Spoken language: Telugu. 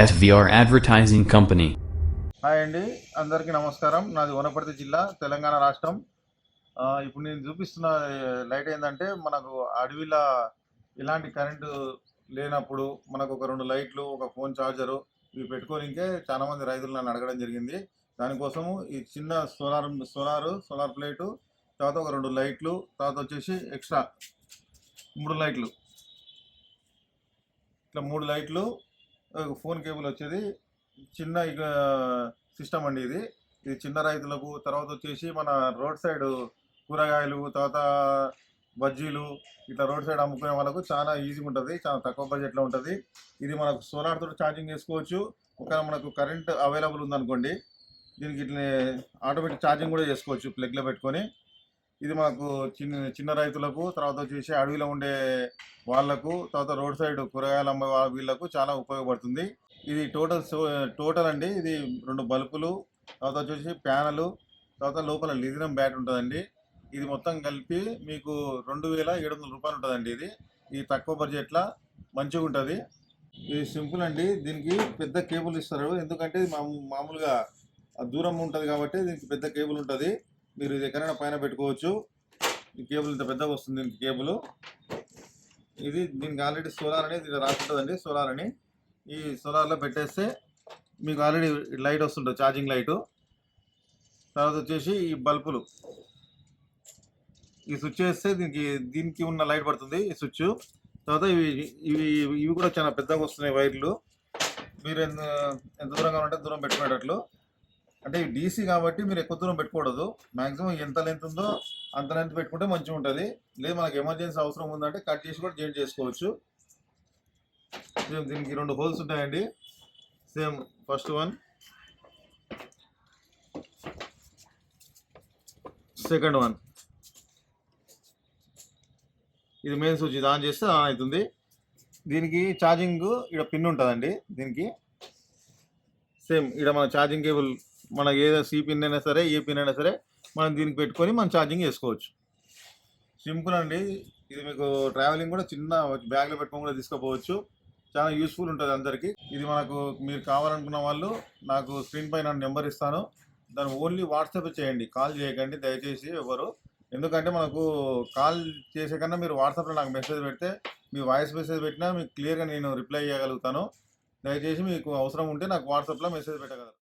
ఎస్విఆర్ అడ్వర్టైజింగ్ కంపెనీ హాయ్ అండి అందరికీ నమస్కారం. నాది వనపర్తి జిల్లా తెలంగాణ రాష్ట్రం. ఇప్పుడు నేను చూపిస్తున్న లైట్ ఏంటంటే మనకు అడవిలో ఇలాంటి కరెంటు లేనప్పుడు మనకు ఒక రెండు లైట్లు ఒక ఫోన్ ఛార్జరు ఇవి పెట్టుకోనికే ఇంకే చాలామంది రైతులు నన్ను అడగడం జరిగింది. దానికోసము ఈ చిన్న సోలార్ సోలార్ సోలార్ ప్లేటు తర్వాత ఒక రెండు లైట్లు తర్వాత వచ్చేసి ఎక్స్ట్రా మూడు లైట్లు. ఇట్లా మూడు లైట్లు ఫోన్ కేబుల్ వచ్చేది. చిన్న ఇక సిస్టమ్ అండి ఇది. ఇది చిన్న రైతులకు తర్వాత వచ్చేసి మన రోడ్ సైడ్ కూరగాయలు తర్వాత బజ్జీలు ఇట్లా రోడ్ సైడ్ అమ్ముకునే వాళ్ళకు చాలా ఈజీగా ఉంటుంది. చాలా తక్కువ బడ్జెట్లో ఉంటుంది. ఇది మనకు సోలార్ తోటి ఛార్జింగ్ చేసుకోవచ్చు. ఒక మనకు కరెంట్ అవైలబుల్ ఉందనుకోండి దీనికి ఇట్లా ఆటోమేటిక్ ఛార్జింగ్ కూడా చేసుకోవచ్చు ప్లగ్లో పెట్టుకొని. ఇది మాకు చిన్న చిన్న రైతులకు తర్వాత వచ్చేసి అడవిలో ఉండే వాళ్ళకు తర్వాత రోడ్ సైడ్ కూరగాయలు అమ్మే వీళ్ళకు చాలా ఉపయోగపడుతుంది. ఇది టోటల్ టోటల్ అండి. ఇది రెండు బల్బులు తర్వాత వచ్చేసి ప్యానలు తర్వాత లోపల లిథినం బ్యాట్ ఉంటుందండి. ఇది మొత్తం కలిపి మీకు రెండు వేల ఏడు వందల రూపాయలు ఉంటుందండి ఇది. ఇది తక్కువ బడ్జెట్లో మంచిగా ఉంటుంది. ఇది సింపుల్ అండి. దీనికి పెద్ద కేబుల్ ఇస్తారు. ఎందుకంటే ఇది మామూలుగా దూరం ఉంటుంది కాబట్టి దీనికి పెద్ద కేబుల్ ఉంటుంది. మీరు ఇది ఎక్కడైనా పైన పెట్టుకోవచ్చు. ఈ కేబుల్ ఇంత పెద్దగా వస్తుంది దీనికి కేబుల్. ఇది దీనికి ఆల్రెడీ సోలార్ అనేది ఇది రాసి సోలార్ అని. ఈ సోలార్లో పెట్టేస్తే మీకు ఆల్రెడీ లైట్ వస్తుంటుంది ఛార్జింగ్ లైటు. తర్వాత వచ్చేసి ఈ బల్బులు. ఈ స్విచ్ వేస్తే దీనికి దీనికి ఉన్న లైట్ పడుతుంది ఈ స్విచ్. తర్వాత ఇవి ఇవి ఇవి కూడా చాలా పెద్దగా వస్తున్నాయి వైర్లు. మీరు ఎంత ఎంత దూరంగా ఉంటే దూరం పెట్టుకునేటట్లు. అంటే డీసీ కాబట్టి మీరు ఎక్కువ దూరం పెట్టుకూడదు మాక్సిమం ఎంత లెంత్ ఉందో అంత లెంత్ పెట్టుకుంటే మంచిగా ఉంటుంది. లేదు మనకు ఎమర్జెన్సీ అవసరం ఉందంటే కట్ చేసి కూడా జాయిన్ చేసుకోవచ్చు. సేమ్ దీనికి రెండు హోల్స్ ఉంటాయండి. Same first one second one ఇది మెయిన్ స్విచ్ ఇది ఆన్ చేస్తే ఆన్ అవుతుంది. దీనికి ఛార్జింగ్ ఇక్కడ పిన్ ఉంటుందండి దీనికి. సేమ్ ఇక్కడ మన ఛార్జింగ్ కేబుల్ మన ఏదో సి పిన్ అయినా సరే ఏ పిన్ అయినా సరే మనం దీనికి పెట్టుకొని మనం ఛార్జింగ్ చేసుకోవచ్చు. సింపుల్ అండి. ఇది మీకు ట్రావెలింగ్ కూడా చిన్న బ్యాగ్లో పెట్టుకొని కూడా తీసుకోపోవచ్చు. చాలా యూస్ఫుల్ ఉంటుంది అందరికీ. ఇది మనకు మీరు కావాలనుకున్న వాళ్ళు నాకు స్క్రీన్ పైన నెంబర్ ఇస్తాను. దాన్ని ఓన్లీ వాట్సాప్ చేయండి. కాల్ చేయకండి దయచేసి ఎవరు. ఎందుకంటే మనకు కాల్ చేసే కన్నా మీరు వాట్సాప్లో నాకు మెసేజ్ పెడితే మీ వాయిస్ మెసేజ్ పెట్టినా మీకు క్లియర్గా నేను రిప్లై చేయగలుగుతాను. దయచేసి మీకు అవసరం ఉంటే నాకు వాట్సాప్లో మెసేజ్ పెట్టగలరు.